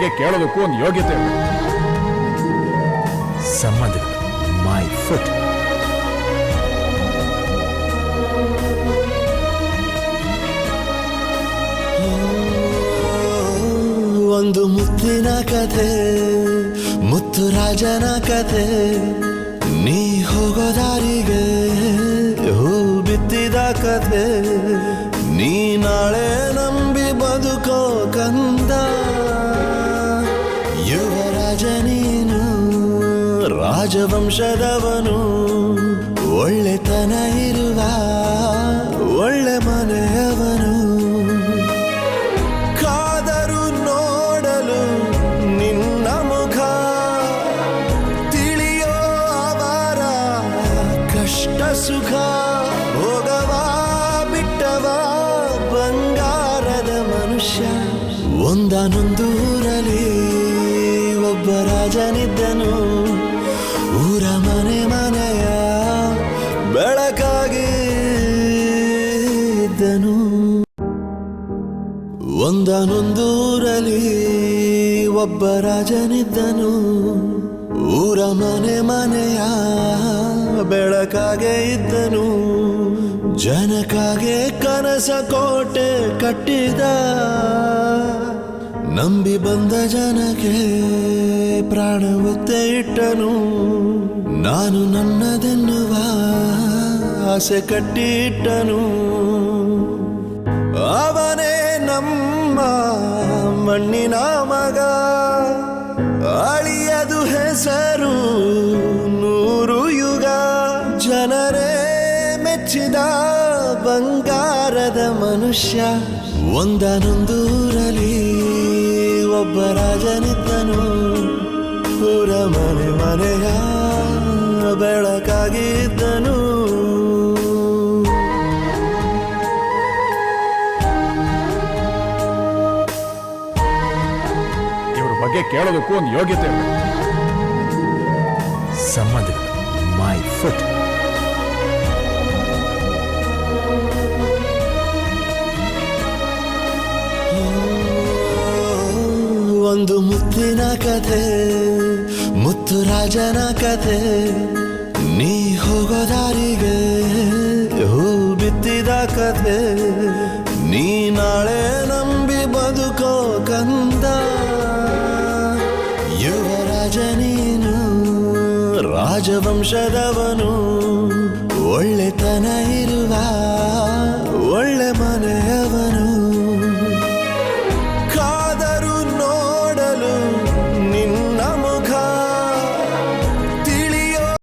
ಬಗ್ಗೆ ಕೇಳೋದಕ್ಕೂ ಒಂದು ಯೋಗ್ಯತೆ ಸಂಬಂಧಗಳು. ಮೈ ಫುಟ್ ಒಂದು ಮುತ್ತಿನ ಕಥೆ ಮುತ್ತು ರಾಜನ ಕಥೆ ನೀ ಹೋಗೋ ದಾರಿಗೆ ಹೂ ಬಿತ್ತಿದ ಕಥೆ ನೀ ನಾಳೆ ನಂಬಿ ಬದುಕೋ ಕಂದ. ಯುವರಾಜ ನೀನು ರಾಜವಂಶದವನು, ಒಳ್ಳೆತನ ಇರುವ, ಒಳ್ಳೆ ಮನೆಯವನು. ಕಾದರು ನೋಡಲು ನಿನ್ನ ಮುಖ, ತಿಳಿಯೋ ಅವರ ಕಷ್ಟ ಸುಖ ಹೋಗವಾ ಬಿಟ್ಟವ ಬಂಗಾರದ ಮನುಷ್ಯ ಒಂದನೊಂದೂರಲ್ಲಿ ರಾಜನಿದ್ದನು ಊರ ಮನೆ ಮನೆಯ ಬೆಳಕಾಗಿ ಇದ್ದನು. ಒಂದನೊಂದೂರಲ್ಲಿ ಒಬ್ಬ ರಾಜನಿದ್ದನು. ಊರ ಮನೆ ಮನೆಯ ಬೆಳಕಾಗೆ ಇದ್ದನು. ಜನಕಾಗೆ ಕನಸ ಕೋಟೆ ಕಟ್ಟಿದ. ನಂಬಿ ಬಂದ ಜನಕ್ಕೆ ಪ್ರಾಣ ಒತ್ತೆ ಇಟ್ಟನು ನಾನು ನನ್ನದೆನ್ನುವ ಆಸೆ ಕಟ್ಟಿಟ್ಟನು. ಅವನೇ ನಮ್ಮ ಮಣ್ಣಿನ ಮಗ. ಅಳಿಯದು ಹೆಸರು ನೂರು ಯುಗ. ಜನರೇ ಮೆಚ್ಚಿದ ಬಂಗಾರದ ಮನುಷ್ಯ. ಒಂದನೊಂದೂರಲ್ಲಿ ಒಬ್ಬ ರಾಜನಿದ್ದನು. ಊರ ಮನೆ ಮನೆಯ ಬೆಳಕಾಗಿದ್ದನು. ಇವ್ರ ಬಗ್ಗೆ ಕೇಳೋದಕ್ಕೂ ಒಂದು ಯೋಗ್ಯತೆ ಸಂಬಂಧಗಳು ಮೈ ಫುಟ್ ಒಂದು ಮುತ್ತಿನ ಕಥೆ, ಮುತ್ತು ರಾಜನ ಕಥೆ. ನೀ ಹೋಗೋ ದಾರಿಗೆ ಹೂ ಬಿತ್ತಿದ ಕಥೆ. ನೀ ನಾಳೆ ನಂಬಿ ಬದುಕೋ ಕಂದ. ಯುವರಾಜ ನೀನು, ರಾಜವಂಶದವನು. ಒಳ್ಳೆತನ ಇರುವ, ಒಳ್ಳೆ ಮನೆಯವನು.